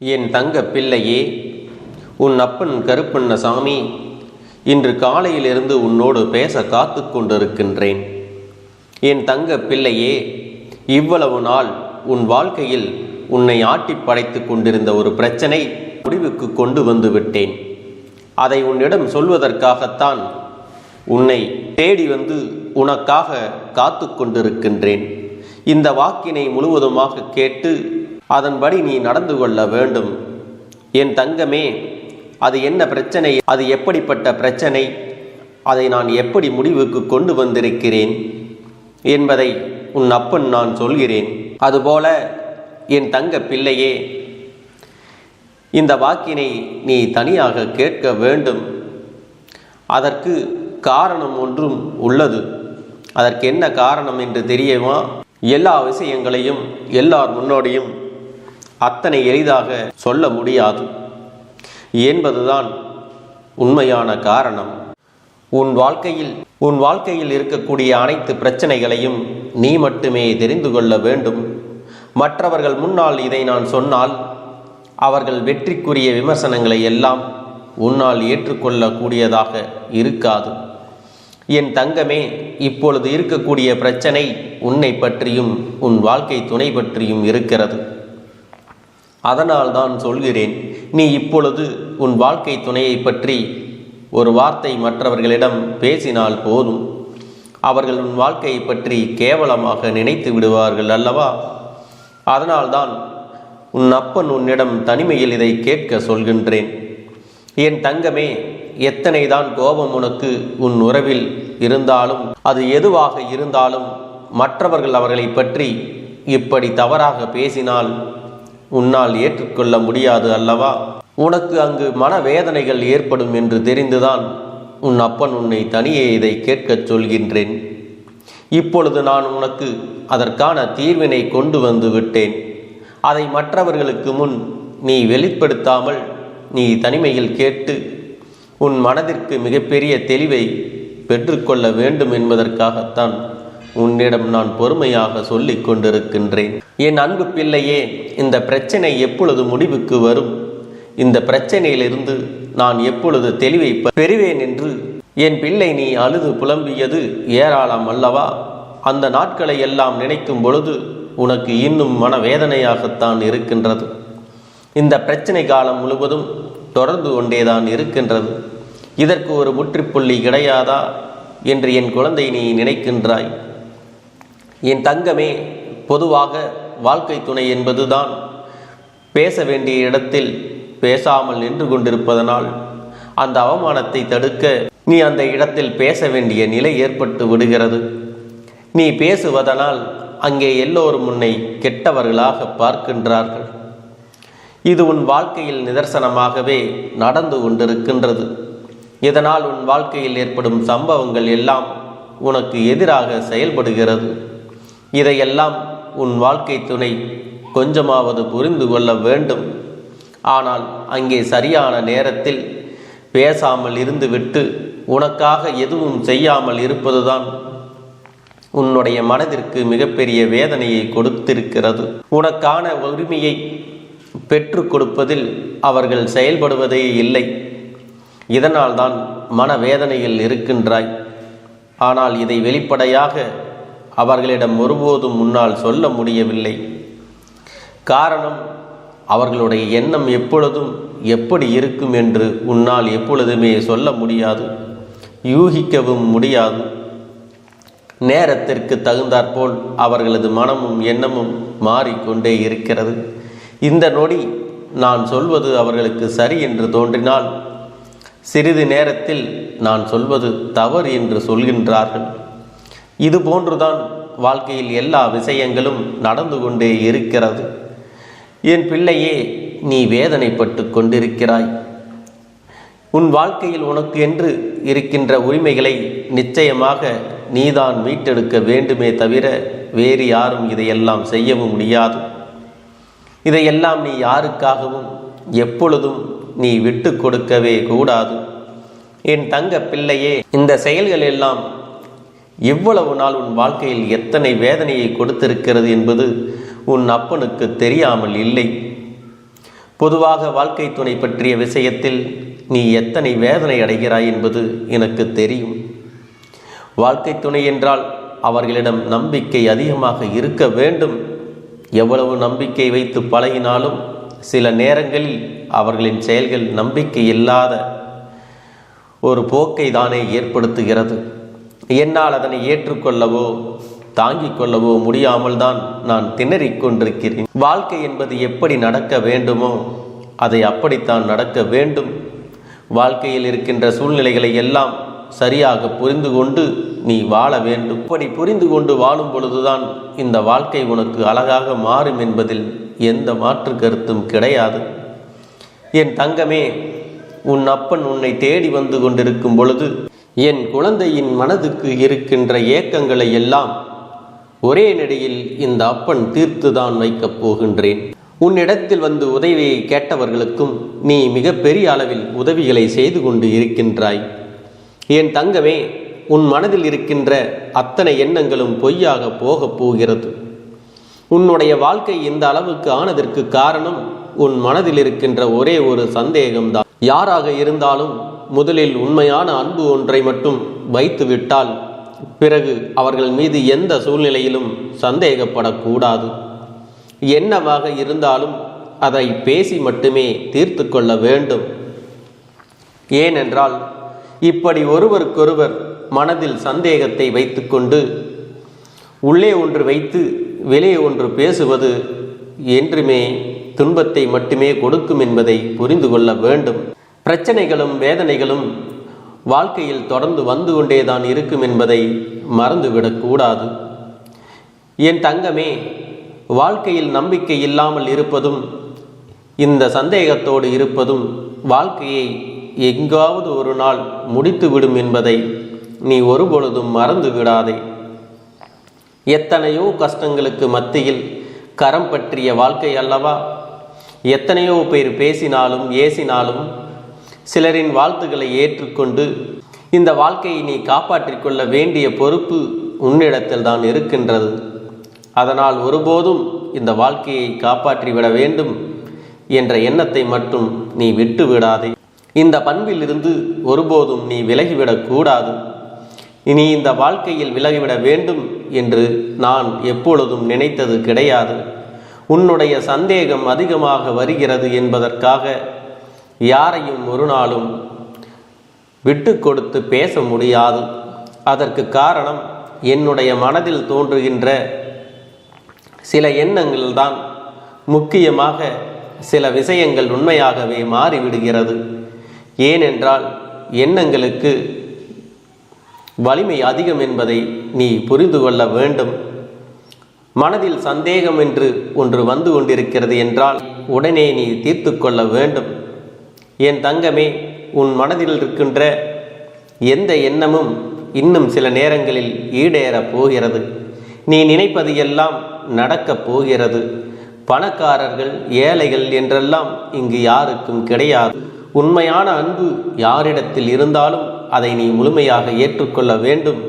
என் தங்க பிள்ளையே உன் அப்பன் கருப்பண்ணசாமி இன்று காலையிலிருந்து உன்னோடு பேச காத்து கொண்டிருக்கின்றேன். என் தங்க பிள்ளையே இவ்வளவு நாள் உன் வாழ்க்கையில் உன்னை ஆட்டி படைத்து கொண்டிருந்த ஒரு பிரச்சனை முடிவுக்கு கொண்டு வந்து விட்டேன். அதை உன்னிடம் சொல்வதற்காகத்தான் உன்னை தேடி வந்து உனக்காக காத்து கொண்டிருக்கின்றேன். இந்த வாக்கினை முழுவதுமாக கேட்டு அதன்படி நீ நடந்து கொள்ள வேண்டும். என் தங்கமே அது என்ன பிரச்சனை? அது எப்படிப்பட்ட பிரச்சனை? அதை நான் எப்படி முடிவுக்கு கொண்டு வந்திருக்கிறேன்? என்பதை உன் அப்பன் நான் சொல்கிறேன். அதுபோல என் தங்க பிள்ளையே இந்த வாக்கினை நீ தனியாக கேட்க வேண்டும். அதற்கு காரணம் ஒன்றும் உள்ளது. அதற்கு என்ன காரணம் என்று தெரியுமா? எல்லா விஷயங்களையும் எல்லார் முன்னோடியும் அத்தனை எளிதாக சொல்ல முடியாது. என்பதுதான் உண்மையான காரணம். உன் வாழ்க்கையில் உன் வாழ்க்கையில் இருக்கக்கூடிய அனைத்து பிரச்சனைகளையும் நீ மட்டுமே தெரிந்து கொள்ள வேண்டும். மற்றவர்கள் முன்னால் இதை நான் சொன்னால் அவர்கள் வெற்றிக்குரிய விமர்சனங்களை எல்லாம் உன்னால் ஏற்றுக்கொள்ளக்கூடியதாக இருக்காது. என் தங்கமே இப்பொழுது இருக்கக்கூடிய பிரச்சனை உன்னை பற்றியும் உன் வாழ்க்கை துணை பற்றியும் இருக்கிறது. அதனால் தான் சொல்கிறேன் நீ இப்பொழுது உன் வாழ்க்கை துணையை பற்றி ஒரு வார்த்தை மற்றவர்களிடம் பேசினால் போதும். அவர்கள் உன் வாழ்க்கையை பற்றி கேவலமாக நினைத்து விடுவார்கள் அல்லவா? அதனால்தான் உன் அப்பன் உன்னிடம் தனிமையில் இதை கேட்க சொல்கின்றேன். என் தங்கமே எத்தனை தான் கோபம் உனக்கு உன் உறவில் இருந்தாலும் அது எதுவாக இருந்தாலும் மற்றவர்கள் அவர்களை பற்றி இப்படி தவறாக பேசினால் உன்னால் ஏற்றுக்கொள்ள முடியாது அல்லவா? உனக்கு அங்கு மனவேதனைகள் ஏற்படும் என்று தெரிந்துதான் உன் அப்பன் உன்னை தனியே இதை கேட்கச் சொல்கின்றேன். இப்பொழுது நான் உனக்கு அதற்கான தீர்வினை கொண்டு வந்து விட்டேன். அதை மற்றவர்களுக்கு முன் நீ வெளிப்படுத்தாமல் நீ தனிமையில் கேட்டு உன் மனதிற்கு மிகப்பெரிய தெளிவை பெற்றுக்கொள்ள வேண்டும் என்பதற்காகத்தான் உன்னிடம் நான் பொறுமையாக சொல்லிக் கொண்டிருக்கின்றேன். என் அன்பு பிள்ளையே இந்த பிரச்சனை எப்பொழுது முடிவுக்கு வரும்? இந்த பிரச்சனையிலிருந்து நான் எப்பொழுது தெளிவை பெறுவேன் என்று என் பிள்ளை நீ அழுது புலம்பியது ஏராளம் அல்லவா? அந்த நாட்களை எல்லாம் நினைக்கும் பொழுது உனக்கு இன்னும் மனவேதனையாகத்தான் இருக்கின்றது. இந்த பிரச்சனை காலம் முழுவதும் தொடர்ந்து கொண்டேதான் இருக்கின்றது. இதற்கு ஒரு முற்றுப்புள்ளி கிடையாதா? என்று என் குழந்தை நீ நினைக்கின்றாய். என் தங்கமே பொதுவாக வாழ்க்கை துணை என்பதுதான். பேச வேண்டிய இடத்தில் பேசாமல் நின்று கொண்டிருப்பதனால் அந்த அவமானத்தை தடுக்க நீ அந்த இடத்தில் பேச வேண்டிய நிலை ஏற்பட்டு விடுகிறது. நீ பேசுவதனால் அங்கே எல்லோரும் உன்னை கெட்டவர்களாக பார்க்கின்றார்கள். இது உன் வாழ்க்கையில் நிதர்சனமாகவே நடந்து கொண்டிருக்கின்றது. இதனால் உன் வாழ்க்கையில் ஏற்படும் சம்பவங்கள் எல்லாம் உனக்கு எதிராக செயல்படுகிறது. இதையெல்லாம் உன் வாழ்க்கை துணை கொஞ்சமாவது புரிந்து கொள்ள வேண்டும். ஆனால் அங்கே சரியான நேரத்தில் பேசாமல் இருந்துவிட்டு உனக்காக எதுவும் செய்யாமல் இருப்பதுதான் உன்னுடைய மனதிற்கு மிகப்பெரிய வேதனையை கொடுத்திருக்கிறது. உனக்கான உரிமையை பெற்று கொடுப்பதில் அவர்கள் செயல்படுவதே இல்லை. இதனால்தான் மனவேதனையில் இருக்கின்றாய். ஆனால் இதை வெளிப்படையாக அவர்களிடம் ஒருபோதும் முன்னால் சொல்ல முடியவில்லை. காரணம் அவர்களுடைய எண்ணம் எப்பொழுதும் எப்படி இருக்கும் என்று உன்னால் எப்பொழுதுமே சொல்ல முடியாது யூகிக்கவும் முடியாது. நேரத்திற்கு தகுந்தாற்போல் அவர்களது மனமும் எண்ணமும் மாறிக்கொண்டே இருக்கிறது. இந்த நொடி நான் சொல்வது அவர்களுக்கு சரி என்று தோன்றினால் சிறிது நேரத்தில் நான் சொல்வது தவறு என்று சொல்கின்றார்கள். இது போன்றுதான் வாழ்க்கையில் எல்லா விஷயங்களும் நடந்து கொண்டே இருக்கிறது. என் பிள்ளையே நீ வேதனைப்பட்டு கொண்டிருக்கிறாய். உன் வாழ்க்கையில் உனக்கு என்று இருக்கின்ற உரிமைகளை நிச்சயமாக நீதான் மீட்டெடுக்க வேண்டுமே தவிர வேறு யாரும் இதையெல்லாம் செய்யவும் முடியாது. இதையெல்லாம் நீ யாருக்காகவும் எப்பொழுதும் நீ விட்டு கொடுக்கவே கூடாது. என் தங்க பிள்ளையே இந்த செயல்கள் எல்லாம் எவ்வளவு நாள் உன் வாழ்க்கையில் எத்தனை வேதனையை கொடுத்திருக்கிறது என்பது உன் அப்பனுக்கு தெரியாமல் இல்லை. பொதுவாக வாழ்க்கை துணை பற்றிய விஷயத்தில் நீ எத்தனை வேதனை அடைகிறாய் என்பது எனக்கு தெரியும். வாழ்க்கை துணை என்றால் அவர்களிடம் நம்பிக்கை அதிகமாக இருக்க வேண்டும். எவ்வளவு நம்பிக்கை வைத்து பழகினாலும் சில நேரங்களில் அவர்களின் செயல்கள் நம்பிக்கை இல்லாத ஒரு போக்கை தானே ஏற்படுத்துகிறது. என்னால் அதனை ஏற்றுக்கொள்ளவோ தாங்கிக் கொள்ளவோ முடியாமல் தான் நான் திணறிக் கொண்டிருக்கிறேன். வாழ்க்கை என்பது எப்படி நடக்க வேண்டுமோ அதை அப்படித்தான் நடக்க வேண்டும். வாழ்க்கையில் இருக்கின்ற சூழ்நிலைகளை எல்லாம் சரியாக புரிந்து கொண்டு நீ வாழ வேண்டும். இப்படி புரிந்து கொண்டு வாழும் பொழுதுதான் இந்த வாழ்க்கை உனக்கு அழகாக மாறும் என்பதில் எந்த மாற்று கருத்தும் கிடையாது. என் தங்கமே உன் அப்பன் உன்னை தேடி வந்து கொண்டிருக்கும் பொழுது என் குழந்தையின் மனதுக்கு இருக்கின்ற ஏக்கங்களை எல்லாம் ஒரே நடையில் இந்த அப்பன் தீர்த்துதான் வைக்கப் போகின்றேன். உன்னிடத்தில் வந்து உதவியை கேட்டவர்களுக்கும் நீ மிக பெரிய அளவில் உதவிகளை செய்து கொண்டு இருக்கின்றாய். என் தங்கமே உன் மனதில் இருக்கின்ற அத்தனை எண்ணங்களும் பொய்யாக போகப் போகிறது. உன்னுடைய வாழ்க்கை இந்த அளவுக்கு ஆனதற்கு காரணம் உன் மனதில் இருக்கின்ற ஒரே ஒரு சந்தேகம்தான். யாராக இருந்தாலும் முதலில் உண்மையான அன்பு ஒன்றை மட்டும் வைத்துவிட்டால் பிறகு அவர்கள் மீது எந்த சூழ்நிலையிலும் சந்தேகப்படக்கூடாது. என்னவாக இருந்தாலும் அதை பேசி மட்டுமே தீர்த்து கொள்ள வேண்டும். ஏனென்றால் இப்படி ஒருவருக்கொருவர் மனதில் சந்தேகத்தை வைத்துக்கொண்டு உள்ளே ஒன்று வைத்து வெளியே ஒன்று பேசுவது என்றுமே துன்பத்தை மட்டுமே கொடுக்கும் என்பதை புரிந்து கொள்ள வேண்டும். பிரச்சனைகளும் வேதனைகளும் வாழ்க்கையில் தொடர்ந்து வந்து கொண்டேதான் இருக்கும் என்பதை மறந்துவிடக்கூடாது என் தங்கமே வாழ்க்கையில் நம்பிக்கை இல்லாமல் இருப்பதும் இந்த சந்தேகத்தோடு இருப்பதும் வாழ்க்கையை எங்காவது ஒரு நாள் முடித்துவிடும் என்பதை நீ ஒருபொழுதும் மறந்து விடாதே எத்தனையோ கஷ்டங்களுக்கு மத்தியில் கரம் பற்றிய வாழ்க்கை அல்லவா? எத்தனையோ பேர் பேசினாலும் ஏசினாலும் சிலரின் வாழ்த்துக்களை ஏற்றுக்கொண்டு இந்த வாழ்க்கையை நீ காப்பாற்றிக் கொள்ள வேண்டிய பொறுப்பு உன்னிடத்தில் தான் இருக்கின்றது. அதனால் ஒருபோதும் இந்த வாழ்க்கையை காப்பாற்றிவிட வேண்டும் என்ற எண்ணத்தை மட்டும் நீ விட்டு விடாதே இந்த பண்பிலிருந்து ஒருபோதும் நீ விலகிவிடக்கூடாது இனி இந்த வாழ்க்கையில் விலகிவிட வேண்டும் என்று நான் எப்பொழுதும் நினைத்தது கிடையாது. உன்னுடைய சந்தேகம் அதிகமாக வருகிறது என்பதற்காக யாரையும் ஒரு நாளும் விட்டு கொடுத்து பேச முடியாது. அதற்கு காரணம் என்னுடைய மனதில் தோன்றுகின்ற சில எண்ணங்கள்தான் முக்கியமாக சில விஷயங்கள் உண்மையாகவே மாறிவிடுகிறது. ஏனென்றால் எண்ணங்களுக்கு வலிமை அதிகம் என்பதை நீ புரிந்து கொள்ள வேண்டும். மனதில் சந்தேகம் என்று ஒன்று வந்து கொண்டிருக்கிறது என்றால் உடனே நீ தீர்த்து கொள்ள வேண்டும். என் தங்கமே உன் மனதில் இருக்கின்ற எந்த எண்ணமும் இன்னும் சில நேரங்களில் ஈடேறப் போகிறது. நீ நினைப்பது எல்லாம் நடக்கப் போகிறது. பணக்காரர்கள் ஏழைகள் என்றெல்லாம் இங்கு யாருக்கும் கிடையாது. உண்மையான அன்பு யாரிடத்தில் இருந்தாலும் அதை நீ முழுமையாக ஏற்றுக்கொள்ள வேண்டும்.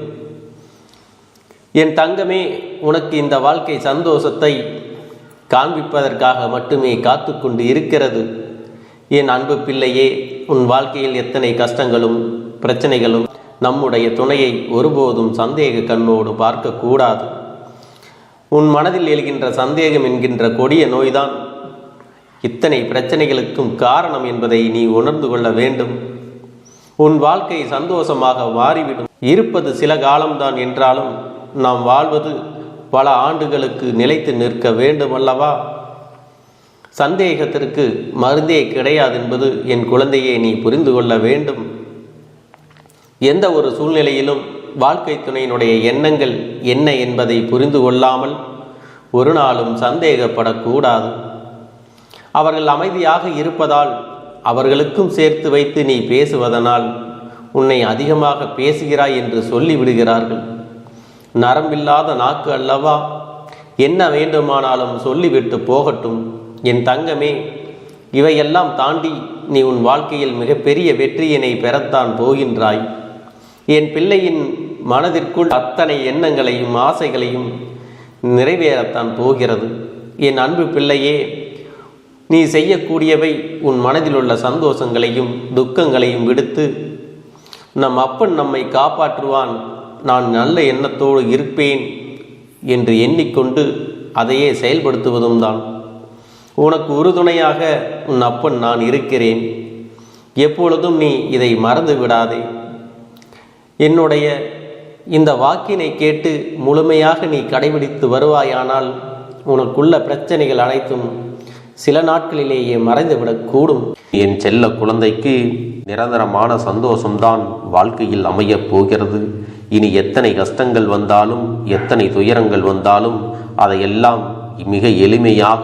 என் தங்கமே உனக்கு இந்த வாழ்க்கை சந்தோஷத்தை காண்பிப்பதற்காக மட்டுமே காத்து கொண்டு இருக்கிறது. என் அன்பு பிள்ளையே உன் வாழ்க்கையில் எத்தனை கஷ்டங்களும் பிரச்சனைகளும் நம்முடைய துணையை ஒருபோதும் சந்தேக கண்ணோடு பார்க்கக்கூடாது. உன் மனதில் எழுகின்ற சந்தேகம் என்கின்ற கொடிய நோய்தான் இத்தனை பிரச்சனைகளுக்கும் காரணம் என்பதை நீ உணர்ந்து கொள்ள வேண்டும். உன் வாழ்க்கை சந்தோஷமாக மாறிவிடும். இருப்பது சில காலம்தான் என்றாலும் நாம் வாழ்வது பல ஆண்டுகளுக்கு நிலைத்து நிற்க வேண்டும் அல்லவா சந்தேகத்திற்கு மருந்தே கிடையாது என்பது என் குழந்தையை நீ புரிந்து கொள்ள வேண்டும். எந்த ஒரு சூழ்நிலையிலும் வாழ்க்கை துணையினுடைய எண்ணங்கள் என்ன என்பதை புரிந்து கொள்ளாமல் ஒரு நாளும் சந்தேகப்படக்கூடாது. அவர்கள் அமைதியாக இருப்பதால் அவர்களுக்கும் சேர்த்து வைத்து நீ பேசுவதனால் உன்னை அதிகமாக பேசுகிறாய் என்று சொல்லிவிடுகிறார்கள் நரம்பில்லாத நாக்கு அல்லவா? என்ன வேண்டுமானாலும் சொல்லிவிட்டு போகட்டும். என் தங்கமே இவையெல்லாம் தாண்டி நீ உன் வாழ்க்கையில் மிகப்பெரிய வெற்றியினை பெறத்தான் போகின்றாய். என் பிள்ளையின் மனதிற்குள் அத்தனை எண்ணங்களையும் ஆசைகளையும் நிறைவேறத்தான் போகிறது. என் அன்பு பிள்ளையே நீ செய்யக்கூடியவை உன் மனதில் உள்ள சந்தோஷங்களையும் துக்கங்களையும் விடுத்து நம் அப்பன் நம்மை காப்பாற்றுவான். நான் நல்ல எண்ணத்தோடு இருப்பேன் என்று எண்ணிக்கொண்டு அதையே செயல்படுத்துவதும் தான் உனக்கு உறுதுணையாக உன் அப்பன் நான் இருக்கிறேன். எப்பொழுதும் நீ இதை மறந்து விடாதே. என்னுடைய இந்த வாக்கினை கேட்டு முழுமையாக நீ கடைபிடித்து வருவாயானால் உனக்குள்ள பிரச்சனைகள் அனைத்தும் சில நாட்களிலேயே மறைந்துவிடக்கூடும் என் செல்ல குழந்தைக்கு நிரந்தரமான சந்தோஷம்தான் வாழ்க்கையில் அமையப் போகிறது. இனி எத்தனை கஷ்டங்கள் வந்தாலும் எத்தனை துயரங்கள் வந்தாலும் அதையெல்லாம் மிக எளிமையாக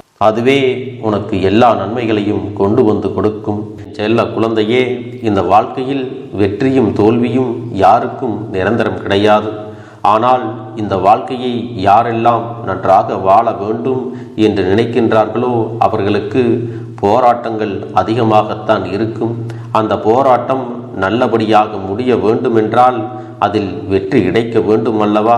அதுவே உனக்கு எல்லா நன்மைகளையும் கொண்டு வந்து கொடுக்கும். செல்ல குழந்தையே இந்த வாழ்க்கையில் வெற்றியும் தோல்வியும் யாருக்கும் நிரந்தரம் கிடையாது. ஆனால் இந்த வாழ்க்கையை யாரெல்லாம் நன்றாக வாழ வேண்டும் என்று நினைக்கின்றார்களோ அவர்களுக்கு போராட்டங்கள் அதிகமாகத்தான் இருக்கும். அந்த போராட்டம் நல்லபடியாக முடிய வேண்டுமென்றால் அதில் வெற்றி கிடைக்க வேண்டும் அல்லவா